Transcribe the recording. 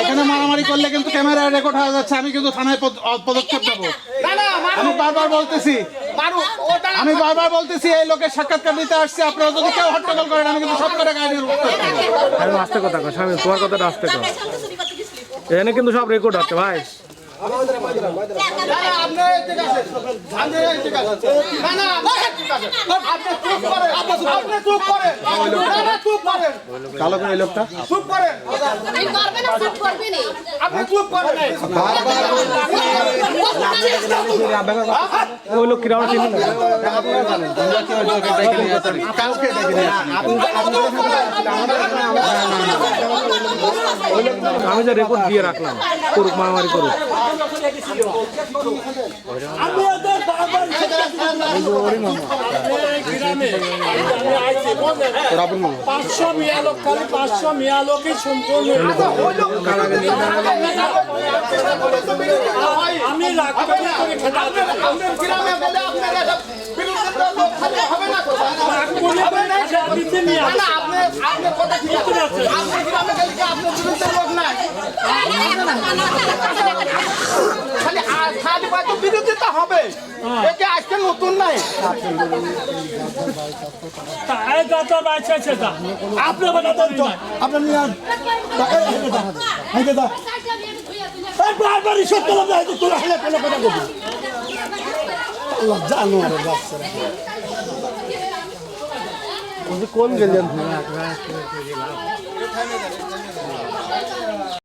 এখানে মারামারি করলে কিন্তু ক্যামেরা রেকর্ড হয়ে যাচ্ছে আমি কিন্তু থানায় পদ- পদক্ষেপ নেব আমি বারবার বলতেছি আমি বারবার বলতেছি এই লোকের সাক্ষাৎকার নিতে আসছি আপনারা যদি কেউ হট্টগোল করেন আমি কিন্তু সব করে গাড়ি আমি আস্তে কথা কর স্বামী তোমার কথাটা আস্তে কর এখানে কিন্তু সব রেকর্ড আছে ভাই। আপনি চুপ করেন আপনি চুপ করেন কালো করে লোকটা চুপ করেন আপনি চুপ করেন ওই লোক কিরাম চিনি না কাউকে দেখিনি আমি যে রেকর্ড দিয়ে রাখলাম করুক মারামারি করুক আমি ওদের বারবার পাঁচশো মিয়া লোক খালি পাঁচশো মিয়া লোকই সম্পূর্ণ আমি লাখ করে আপনার কথা ঠিক আছে আপনার বিরুদ্ধে লোক নাই খালি হয়তো বিরোধিতা হবে। একে আজকে নতুন নাই। তা আপনি তো আপনার নিয়ে আন। বারবারই সত্য কথা হয়তো তোরা হলে কোনো কথা বলবি না। আল্লাহ জানো বাচ্চারা। কোন গেলেন